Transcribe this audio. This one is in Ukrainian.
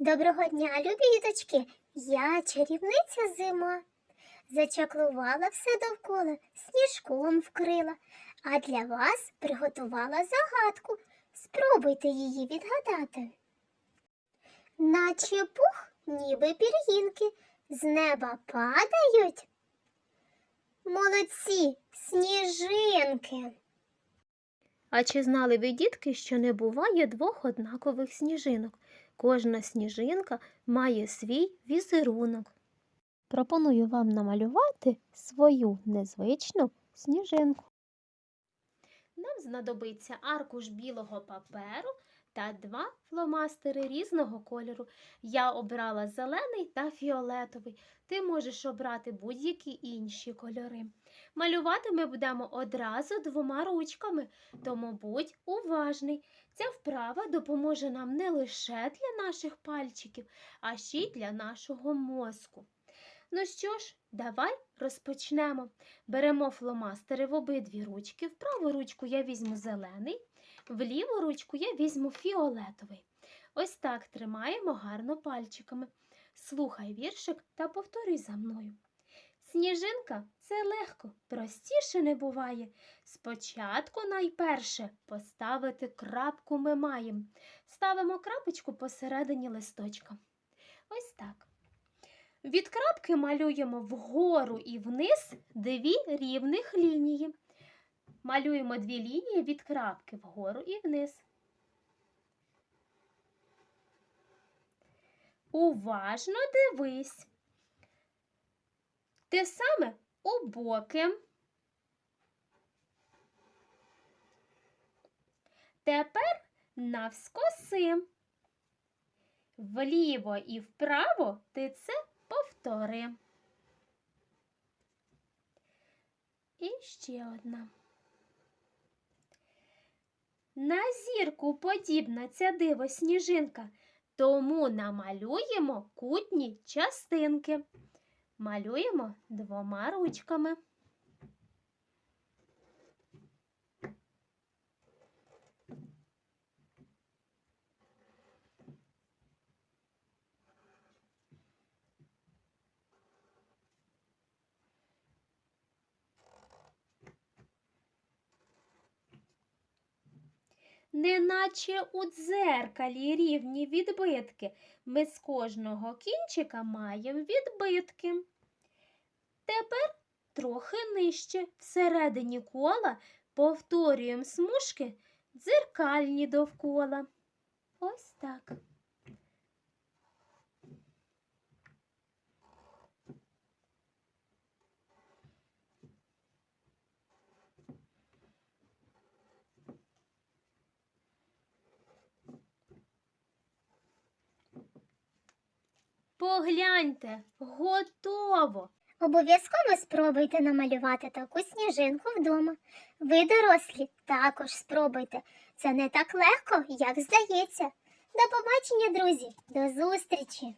Доброго дня, любі діточки! Я чарівниця зима. Зачаклувала все довкола, сніжком вкрила, а для вас приготувала загадку. Спробуйте її відгадати. Наче пух, ніби пір'їнки, з неба падають. Молодці, сніжинки. А чи знали ви, дітки, що не буває двох однакових сніжинок? Кожна сніжинка має свій візерунок. Пропоную вам намалювати свою незвичну сніжинку. Нам знадобиться аркуш білого паперу та два фломастери різного кольору. Я обрала зелений та фіолетовий. Ти можеш обрати будь-які інші кольори. Малювати ми будемо одразу двома ручками, тому будь уважний. Ця вправа допоможе нам не лише для наших пальчиків, а ще й для нашого мозку. Ну що ж, давай розпочнемо. Беремо фломастери в обидві ручки. В праву ручку я візьму зелений, в ліву ручку я візьму фіолетовий. Ось так тримаємо гарно пальчиками. Слухай віршик та повторюй за мною. Сніжинка це легко, простіше не буває. Спочатку найперше поставити крапку ми маємо. Ставимо крапочку посередині листочка. Ось так. Від крапки малюємо вгору і вниз дві рівних лінії. Малюємо дві лінії від крапки вгору і вниз. Уважно дивись. Те саме у боки. Тепер навскоси. Вліво і вправо ти це повтори. І ще одна. На зірку подібна ця диво сніжинка, тому намалюємо кутні частинки. Малюємо двома ручками. Неначе у дзеркалі рівні відбитки. Ми з кожного кінчика маємо відбитки. Тепер трохи нижче, всередині кола повторюємо смужки дзеркальні довкола. Ось так. Погляньте, готово. Обов'язково спробуйте намалювати таку сніжинку вдома. Ви, дорослі, також спробуйте. Це не так легко, як здається. До побачення, друзі. До зустрічі!